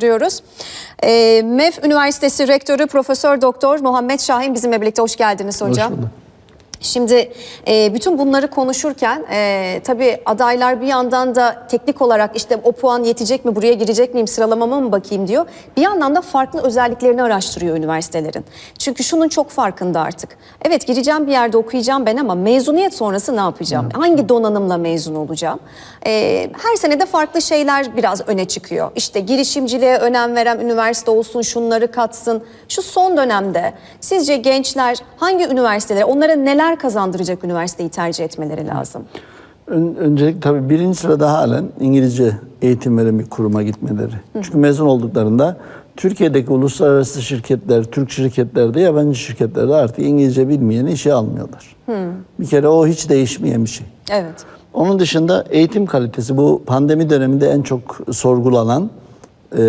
Diyoruz. Ee, MEF Üniversitesi Rektörü Profesör Doktor Muhammed Şahin bizimle birlikte hoş geldiniz hocam. bulduk. Şimdi e, bütün bunları konuşurken e, tabii adaylar bir yandan da teknik olarak işte o puan yetecek mi buraya girecek miyim sıralamama mı bakayım diyor. Bir yandan da farklı özelliklerini araştırıyor üniversitelerin. Çünkü şunun çok farkında artık. Evet gireceğim bir yerde okuyacağım ben ama mezuniyet sonrası ne yapacağım? Hangi donanımla mezun olacağım? E, her sene de farklı şeyler biraz öne çıkıyor. İşte girişimciliğe önem veren üniversite olsun şunları katsın. Şu son dönemde sizce gençler hangi üniversitelere onlara neler kazandıracak üniversiteyi tercih etmeleri lazım? Ön, öncelik tabii birinci sırada halen İngilizce eğitim veren bir kuruma gitmeleri. Çünkü mezun olduklarında Türkiye'deki uluslararası şirketler, Türk şirketlerde, yabancı şirketlerde artık İngilizce bilmeyeni işe almıyorlar. Bir kere o hiç değişmeyen bir şey. Evet. Onun dışında eğitim kalitesi bu pandemi döneminde en çok sorgulanan e,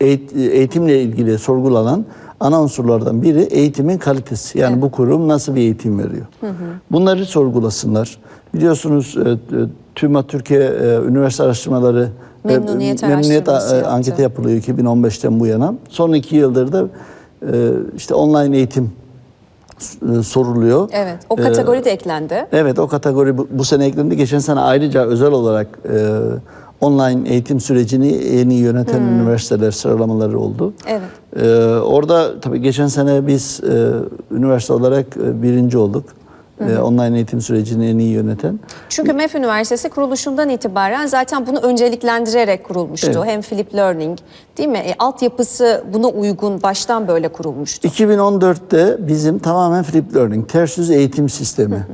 eğit- eğitimle ilgili sorgulanan ana unsurlardan biri eğitimin kalitesi. Yani bu kurum nasıl bir eğitim veriyor? Bunları sorgulasınlar. Biliyorsunuz e, e, TÜMA Türkiye e, Üniversite Araştırmaları Memnuniyet memnuniyet araştırması a- yaptı. anketi yapılıyor 2015'ten bu yana. Son iki yıldır da işte online eğitim soruluyor. Evet. O kategori de eklendi. Evet o kategori bu, bu sene eklendi. Geçen sene ayrıca özel olarak e, online eğitim sürecini en iyi yöneten üniversiteler sıralamaları oldu. Evet. E, orada tabii geçen sene biz e, üniversite olarak e, birinci olduk. E, online eğitim sürecini en iyi yöneten. Çünkü MEF Üniversitesi kuruluşundan itibaren zaten bunu önceliklendirerek kurulmuştu. Evet. Hem Flip Learning değil mi? E, altyapısı buna uygun baştan böyle kurulmuştu. 2014'te bizim tamamen flip learning, ters yüz eğitim sistemi.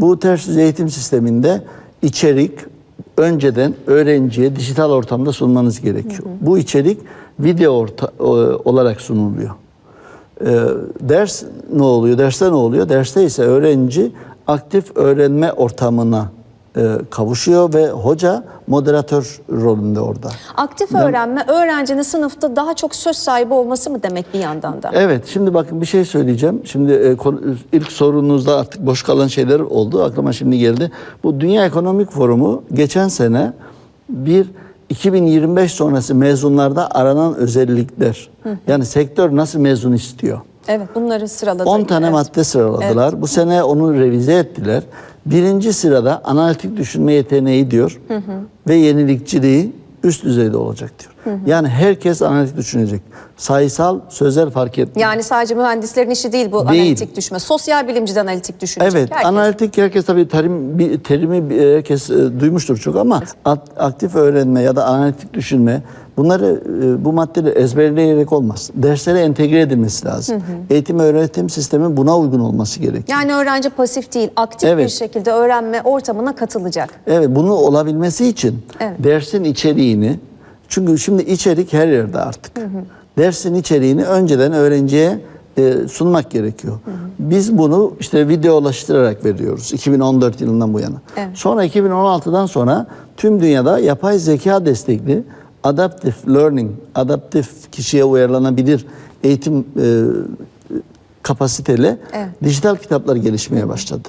Bu ters yüz eğitim sisteminde içerik önceden öğrenciye dijital ortamda sunmanız gerekiyor. Bu içerik video orta, o- olarak sunuluyor. Ee, ders ne oluyor? Derste ne oluyor? Derste ise öğrenci aktif öğrenme ortamına e, kavuşuyor ve hoca moderatör rolünde orada. Aktif öğrenme öğrencinin sınıfta daha çok söz sahibi olması mı demek bir yandan da? Evet, şimdi bakın bir şey söyleyeceğim. Şimdi e, ilk sorunuzda artık boş kalan şeyler oldu. Aklıma şimdi geldi. Bu Dünya Ekonomik Forumu geçen sene bir 2025 sonrası mezunlarda aranan özellikler. Yani sektör nasıl mezun istiyor? Evet bunları sıraladı. 10 tane Evet. madde sıraladılar. Bu sene onu revize ettiler. Birinci sırada analitik düşünme yeteneği diyor ve yenilikçiliği üst düzeyde olacak diyor. Yani herkes analitik düşünecek. Sayısal, sözel fark etmiyor. Yani sadece mühendislerin işi değil bu Değil. analitik düşme. Sosyal bilimci de analitik düşünecek. Evet, Herkes. analitik herkes tabii terim, bir, terimi herkes e, duymuştur çok ama at- aktif öğrenme ya da analitik düşünme bunları e, bu maddeleri ezberleyerek olmaz. Derslere entegre edilmesi lazım. Eğitim öğretim sistemi buna uygun olması gerekiyor. Yani öğrenci pasif değil, aktif Evet. bir şekilde öğrenme ortamına katılacak. Evet, bunu olabilmesi için Evet. dersin içeriğini çünkü şimdi içerik her yerde artık. Dersin içeriğini önceden öğrenciye e, sunmak gerekiyor. Biz bunu işte videolaştırarak veriyoruz 2014 yılından bu yana. Evet. Sonra 2016'dan sonra tüm dünyada yapay zeka destekli adaptive learning, adaptif kişiye uyarlanabilir eğitim e, kapasiteli Evet. dijital kitaplar gelişmeye başladı.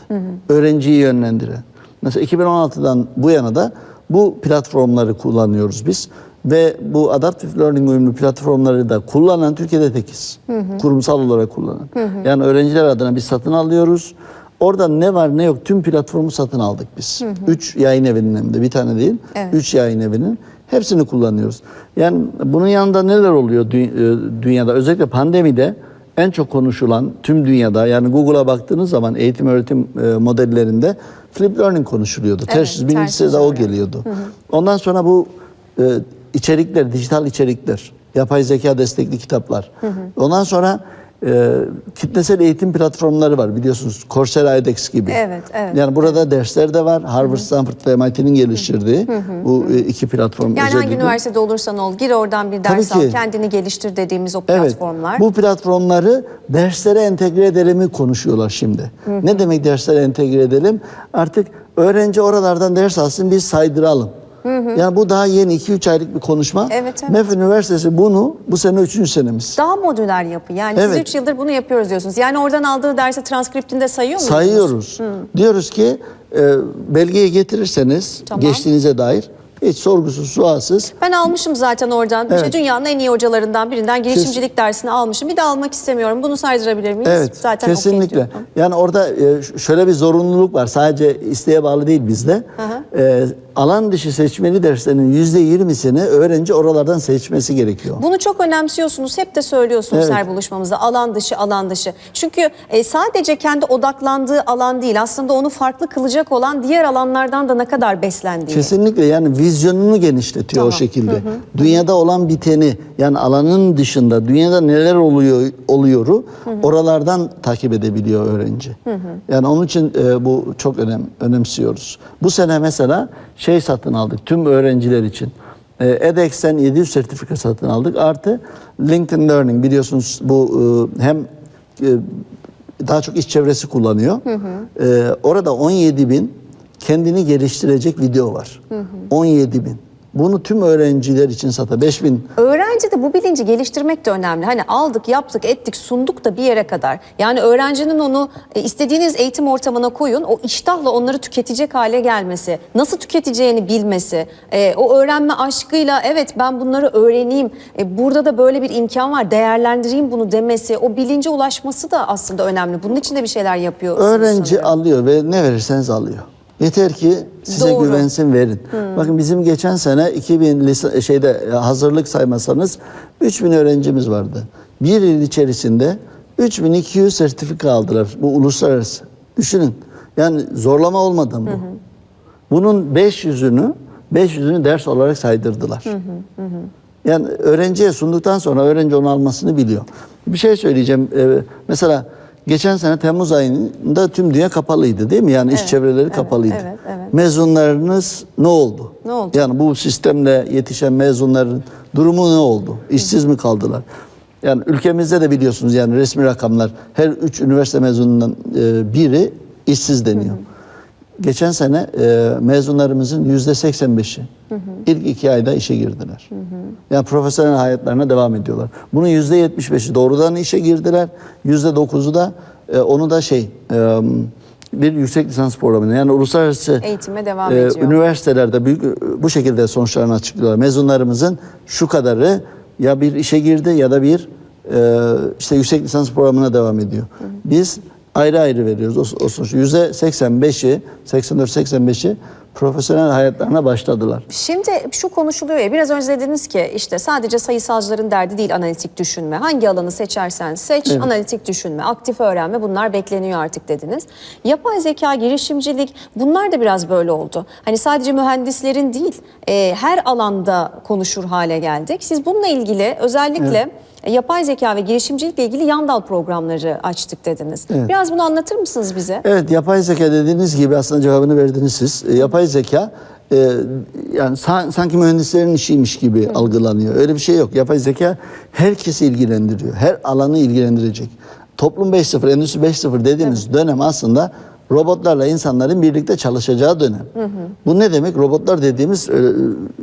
Öğrenciyi yönlendiren. Mesela 2016'dan bu yana da bu platformları kullanıyoruz biz. Ve bu Adaptive Learning uyumlu platformları da kullanan Türkiye'de tekiz. Kurumsal olarak kullanan. Yani öğrenciler adına biz satın alıyoruz. Orada ne var ne yok tüm platformu satın aldık biz. Üç yayın evinin hem de bir tane değil. Evet. Üç yayın evinin hepsini kullanıyoruz. Yani bunun yanında neler oluyor e, dünyada? Özellikle pandemide en çok konuşulan tüm dünyada yani Google'a baktığınız zaman eğitim öğretim e, modellerinde flip learning konuşuluyordu. Evet, ters yüz birinci ters sırada yüz o geliyordu. Ondan sonra bu e, içerikler, dijital içerikler, yapay zeka destekli kitaplar. Ondan sonra e, kitlesel eğitim platformları var biliyorsunuz. Coursera edX gibi. Evet, evet. Yani burada dersler de var. Harvard, Stanford ve MIT'nin geliştirdiği bu e, iki platform Yani hangi özellikle. üniversitede olursan ol, gir oradan bir Tabii ders al, ki. kendini geliştir dediğimiz o Evet. platformlar. Bu platformları derslere entegre edelim mi konuşuyorlar şimdi. Ne demek derslere entegre edelim? Artık öğrenci oralardan ders alsın biz saydıralım. Yani bu daha yeni 2-3 aylık bir konuşma. Evet, evet. MEF Üniversitesi bunu bu sene 3. senemiz. Daha modüler yapı. Yani siz Evet. 3 yıldır bunu yapıyoruz diyorsunuz. Yani oradan aldığı dersi transkriptinde sayıyor musunuz? Sayıyoruz. Diyoruz ki e, belgeyi getirirseniz Tamam. geçtiğinize dair Hiç sorgusuz, sualsız. Ben almışım zaten oradan. Evet. İşte dünyanın en iyi hocalarından birinden girişimcilik dersini almışım. Bir de almak istemiyorum. Bunu saydırabilir miyiz? Evet, zaten kesinlikle. diyor. Yani orada e, şöyle bir zorunluluk var. Sadece isteğe bağlı değil bizde. E, alan dışı seçmeli derslerinin yüzde yirmisini öğrenci oralardan seçmesi gerekiyor. Bunu çok önemsiyorsunuz. Hep de söylüyorsunuz Evet. her buluşmamızda. Alan dışı, alan dışı. Çünkü e, sadece kendi odaklandığı alan değil. Aslında onu farklı kılacak olan diğer alanlardan da ne kadar beslendiği. Kesinlikle yani vizyonunu genişletiyor o Tamam. şekilde. Dünyada olan biteni yani alanın dışında dünyada neler oluyor oluyoru oralardan takip edebiliyor öğrenci. Yani onun için e, bu çok önem önemsiyoruz. Bu sene mesela şey satın aldık tüm öğrenciler için. E, edX'ten 700 sertifika satın aldık. Artı LinkedIn Learning biliyorsunuz bu e, hem e, daha çok iş çevresi kullanıyor. E, orada 17 bin kendini geliştirecek video var. 17 bin. Bunu tüm öğrenciler için sata 5 bin. Öğrenci de bu bilinci geliştirmek de önemli. Hani aldık, yaptık, ettik, sunduk da bir yere kadar. Yani öğrencinin onu e, istediğiniz eğitim ortamına koyun. O iştahla onları tüketecek hale gelmesi, nasıl tüketeceğini bilmesi, e, o öğrenme aşkıyla evet ben bunları öğreneyim, e, burada da böyle bir imkan var, değerlendireyim bunu demesi, o bilince ulaşması da aslında önemli. Bunun için de bir şeyler yapıyorsunuz Öğrenci sanıyorum. alıyor ve ne verirseniz alıyor. Yeter ki size Doğru. güvensin verin. Bakın bizim geçen sene 2000 lisa, şeyde e, hazırlık saymasanız 3000 öğrencimiz vardı. Bir yıl içerisinde 3200 sertifika aldılar. Bu uluslararası. Düşünün. Yani zorlama olmadan bu. Bunun 500'ünü 500'ünü ders olarak saydırdılar. Yani öğrenciye sunduktan sonra öğrenci onu almasını biliyor. Bir şey söyleyeceğim. Ee, mesela geçen sene Temmuz ayında tüm dünya kapalıydı değil mi? Yani iş çevreleri kapalıydı. evet, evet. Mezunlarınız ne oldu? Ne oldu? Yani bu sistemle yetişen mezunların durumu ne oldu? İşsiz mi kaldılar? Yani ülkemizde de biliyorsunuz yani resmi rakamlar her üç üniversite mezunundan e, biri işsiz deniyor. Geçen sene e, mezunlarımızın yüzde 85'i ilk iki ayda işe girdiler. Yani profesyonel hayatlarına devam ediyorlar. Bunun yüzde 75'i doğrudan işe girdiler. Yüzde 9'u da e, onu da şey e, bir yüksek lisans programına yani uluslararası Eğitime devam e, ediyor. üniversitelerde büyük bu şekilde sonuçlarını açıklıyorlar. Mezunlarımızın şu kadarı ya bir işe girdi ya da bir e, işte yüksek lisans programına devam ediyor. Biz ayrı ayrı veriyoruz o, o sonuç. Yüzde 85'i, 84-85'i profesyonel hayatlarına başladılar. Şimdi şu konuşuluyor ya biraz önce dediniz ki işte sadece sayısalcıların derdi değil analitik düşünme. Hangi alanı seçersen seç analitik düşünme, aktif öğrenme bunlar bekleniyor artık dediniz. Yapay zeka, girişimcilik bunlar da biraz böyle oldu. Hani sadece mühendislerin değil e, her alanda konuşur hale geldik. Siz bununla ilgili özellikle e, yapay zeka ve girişimcilikle ilgili yan dal programları açtık dediniz. Biraz bunu anlatır mısınız bize? Evet yapay zeka dediğiniz gibi aslında cevabını verdiniz siz. E, yapay zeka e, yani san- sanki mühendislerin işiymiş gibi algılanıyor. Öyle bir şey yok. Yapay zeka herkesi ilgilendiriyor. Her alanı ilgilendirecek. Toplum 5.0, Endüstri 5.0 dediğimiz dönem aslında robotlarla insanların birlikte çalışacağı dönem. Bu ne demek? Robotlar dediğimiz e,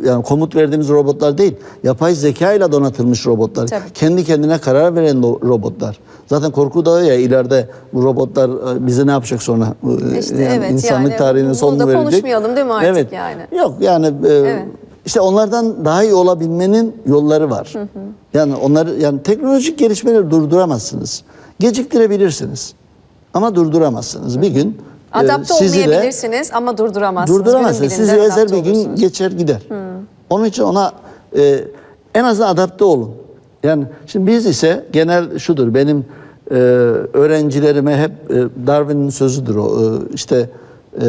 yani komut verdiğimiz robotlar değil. Yapay zeka ile donatılmış robotlar. Tabii. Kendi kendine karar veren robotlar. Zaten korku da ya ileride bu robotlar e, bize ne yapacak sonra? E, İşte evet, insanlık yani tarihine bunu son da mu verecek? konuşmayalım değil mi artık evet. yani? Yok yani e, işte onlardan daha iyi olabilmenin yolları var. Yani onları yani teknolojik gelişmeleri durduramazsınız. Geciktirebilirsiniz. Ama durduramazsınız. Bir gün e, Adapte sizi de- olmayabilirsiniz ama durduramazsınız. Durduramazsınız. Sizi ezer bir gün olursunuz. geçer gider. Onun için ona e, en azından adapte olun. Yani şimdi biz ise genel şudur benim e, öğrencilerime hep e, Darwin'in sözüdür o. E, işte e,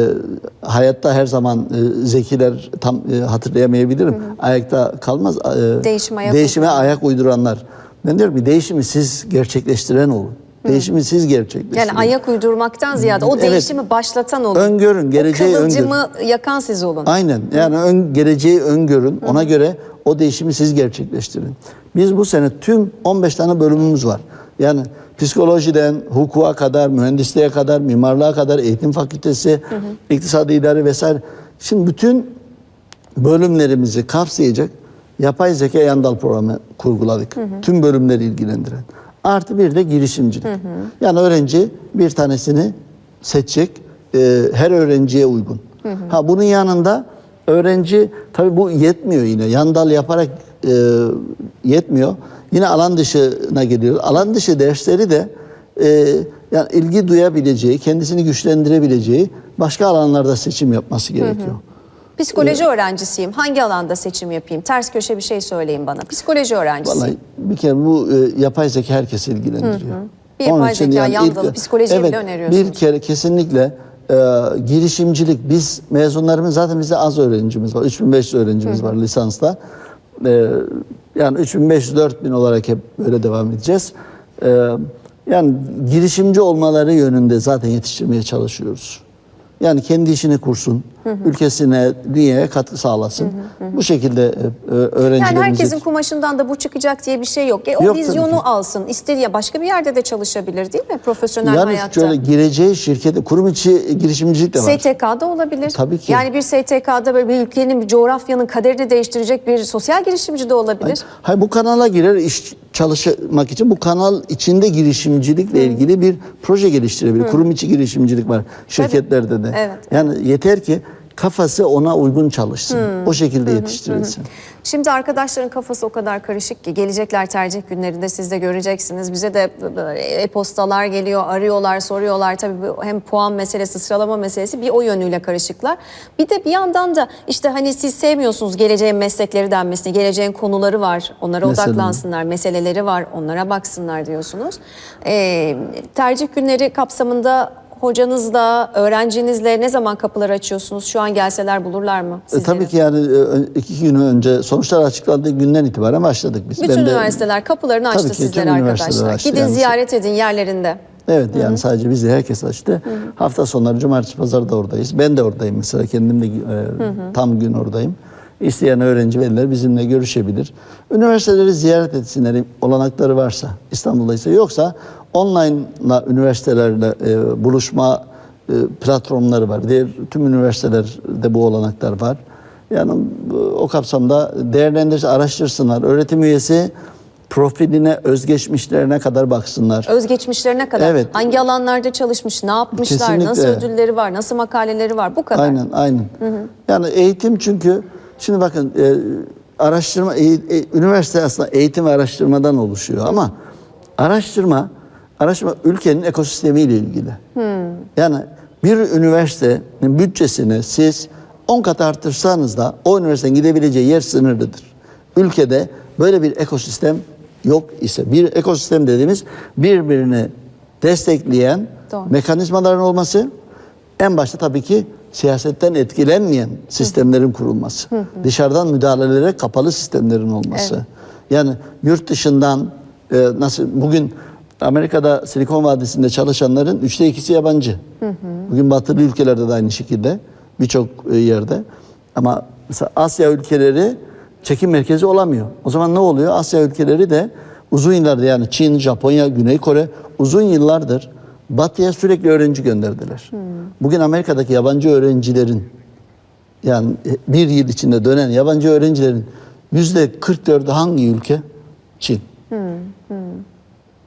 hayatta her zaman e, zekiler tam e, hatırlayamayabilirim. Ayakta kalmaz. E, Değişim ayak değişime ayak uyduranlar. Ben diyorum ki değişimi siz gerçekleştiren olun. Değişimi siz gerçekleştirin. Yani ayak uydurmaktan ziyade o Evet. değişimi başlatan olun. Öngörün, geleceği o öngörün. kıvılcımı yakan siz olun. Aynen. Yani ön, geleceği öngörün. Ona göre o değişimi siz gerçekleştirin. Biz bu sene tüm 15 tane bölümümüz var. Yani psikolojiden hukuka kadar, mühendisliğe kadar, mimarlığa kadar, eğitim fakültesi, iktisadi idare vesaire. Şimdi bütün bölümlerimizi kapsayacak yapay zeka yandal programı kurguladık. Tüm bölümleri ilgilendiren. Artı bir de girişimcilik. Yani öğrenci bir tanesini seçecek. e, her öğrenciye uygun. Ha bunun yanında öğrenci tabii bu yetmiyor yine. Yan dal yaparak e, yetmiyor. Yine alan dışına geliyor. Alan dışı dersleri de e, yani ilgi duyabileceği, kendisini güçlendirebileceği başka alanlarda seçim yapması gerekiyor. Psikoloji öğrencisiyim. Hangi alanda seçim yapayım? Ters köşe bir şey söyleyin bana. Psikoloji öğrencisiyim. Vallahi bir kere bu e, yapay zeka herkesi ilgilendiriyor. Bir yapay için zeka, yan ilk- dalı, psikolojiyi evet, bile öneriyorsunuz. Bir kere kesinlikle e, girişimcilik. Biz mezunlarımız zaten bizde az öğrencimiz var. 3500 öğrencimiz var lisansta. E, yani 3500-4000 olarak hep böyle devam edeceğiz. E, yani girişimci olmaları yönünde zaten yetiştirmeye çalışıyoruz. Yani kendi işini kursun, ülkesine, dünyaya katkı sağlasın. Bu şekilde e, e, öğrencilerimizi... Yani herkesin kumaşından da bu çıkacak diye bir şey yok. E, o Yok vizyonu alsın. İstediği ya başka bir yerde de çalışabilir değil mi? Profesyonel Yani hayatta. şöyle gireceği şirkete, kurum içi girişimcilik de var. STK'da olabilir. Tabii ki. Yani bir STK'da böyle bir ülkenin, bir coğrafyanın kaderini değiştirecek bir sosyal girişimci de olabilir. Hayır bu kanala girer iş çalışmak için bu kanal içinde girişimcilikle ilgili bir proje geliştirebilir. Kurum içi girişimcilik var şirketlerde de. Evet. Yani yeter ki kafası ona uygun çalışsın. O şekilde yetiştirilsin. Şimdi arkadaşların kafası o kadar karışık ki gelecekler tercih günlerinde siz de göreceksiniz. Bize de e-postalar geliyor, arıyorlar, soruyorlar. Tabii hem puan meselesi, sıralama meselesi bir o yönüyle karışıklar. Bir de bir yandan da işte hani siz sevmiyorsunuz geleceğin meslekleri denmesini, geleceğin konuları var. Onlara Mesele. odaklansınlar, meseleleri var. Onlara baksınlar diyorsunuz. Ee, tercih günleri kapsamında hocanızla, öğrencinizle ne zaman kapılar açıyorsunuz? Şu an gelseler bulurlar mı E, sizleri? tabii ki yani e, iki gün önce sonuçlar açıklandığı günden itibaren başladık biz. Bütün Ben de- üniversiteler kapılarını açtı Tabii ki, sizlere arkadaşlar. açtı. Gidin Yani- ziyaret edin yerlerinde. Evet yani sadece biz de herkes açtı. Hafta sonları cumartesi pazar da oradayız. Ben de oradayım mesela kendim de e, tam gün oradayım. İsteyen öğrenci veliler bizimle görüşebilir. Üniversiteleri ziyaret etsinler olanakları varsa İstanbul'da ise yoksa online'la üniversitelerle e, buluşma e, platformları var. Diğer tüm üniversitelerde bu olanaklar var. Yani o kapsamda değerlendirsin, araştırsınlar. Öğretim üyesi profiline, özgeçmişlerine kadar baksınlar. Özgeçmişlerine kadar Evet. hangi alanlarda çalışmış, ne yapmışlar, Kesinlikle. nasıl ödülleri var, nasıl makaleleri var bu kadar. Aynen, aynen. Yani eğitim çünkü şimdi bakın e, araştırma e, e, üniversite aslında eğitim ve araştırmadan oluşuyor ama araştırma araştırma ülkenin ekosistemiyle ilgili. Yani bir üniversitenin bütçesini siz 10 kat artırsanız da o üniversitenin gidebileceği yer sınırlıdır. Ülkede böyle bir ekosistem yok ise bir ekosistem dediğimiz birbirini destekleyen Doğru. mekanizmaların olması en başta tabii ki siyasetten etkilenmeyen sistemlerin kurulması. Dışarıdan müdahalelere kapalı sistemlerin olması. Yani yurt dışından e, nasıl bugün Amerika'da Silikon Vadisi'nde çalışanların üçte ikisi yabancı. Bugün batılı ülkelerde de aynı şekilde birçok e, yerde. Ama mesela Asya ülkeleri çekim merkezi olamıyor. O zaman ne oluyor? Asya ülkeleri de uzun yıllardır yani Çin, Japonya, Güney Kore uzun yıllardır Batı'ya sürekli öğrenci gönderdiler. Bugün Amerika'daki yabancı öğrencilerin yani bir yıl içinde dönen yabancı öğrencilerin yüzde 44'ü hangi ülke? Çin.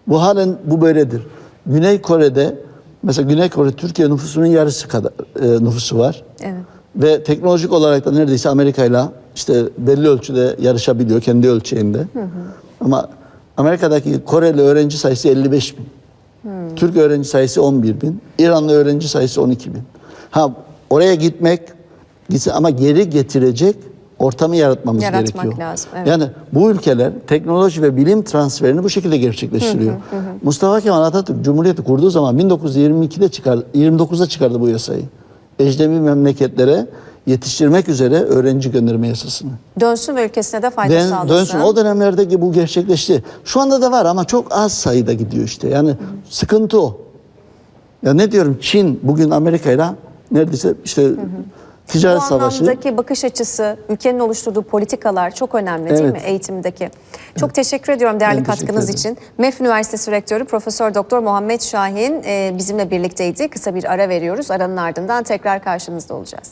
Bu halen bu böyledir. Güney Kore'de mesela Güney Kore Türkiye nüfusunun yarısı kadar e, nüfusu var. Evet. Ve teknolojik olarak da neredeyse Amerika'yla işte belli ölçüde yarışabiliyor kendi ölçeğinde. Ama Amerika'daki Koreli öğrenci sayısı 55 bin. Türk öğrenci sayısı 11 bin. İranlı öğrenci sayısı 12 bin. Ha oraya gitmek ama geri getirecek ortamı yaratmamız Yaratmak gerekiyor. lazım, evet. Yani bu ülkeler teknoloji ve bilim transferini bu şekilde gerçekleştiriyor. Mustafa Kemal Atatürk Cumhuriyeti kurduğu zaman 1922'de çıkar 29'da çıkardı bu yasayı. Ecnebi memleketlere yetiştirmek üzere öğrenci gönderme yasasını. Dönsün ve ülkesine de fayda Den- sağlasın. dönsün. O dönemlerdeki bu gerçekleşti. Şu anda da var ama çok az sayıda gidiyor işte. Yani sıkıntı o. Ya ne diyorum Çin bugün Amerika'yla neredeyse işte ticaret Bu savaşı. anlamdaki bakış açısı, ülkenin oluşturduğu politikalar çok önemli değil Evet. mi eğitimdeki? Çok teşekkür ediyorum değerli Ben katkınız için. MEF Üniversitesi Rektörü Profesör Doktor Muhammed Şahin e, bizimle birlikteydi. Kısa bir ara veriyoruz. Aranın ardından tekrar karşınızda olacağız.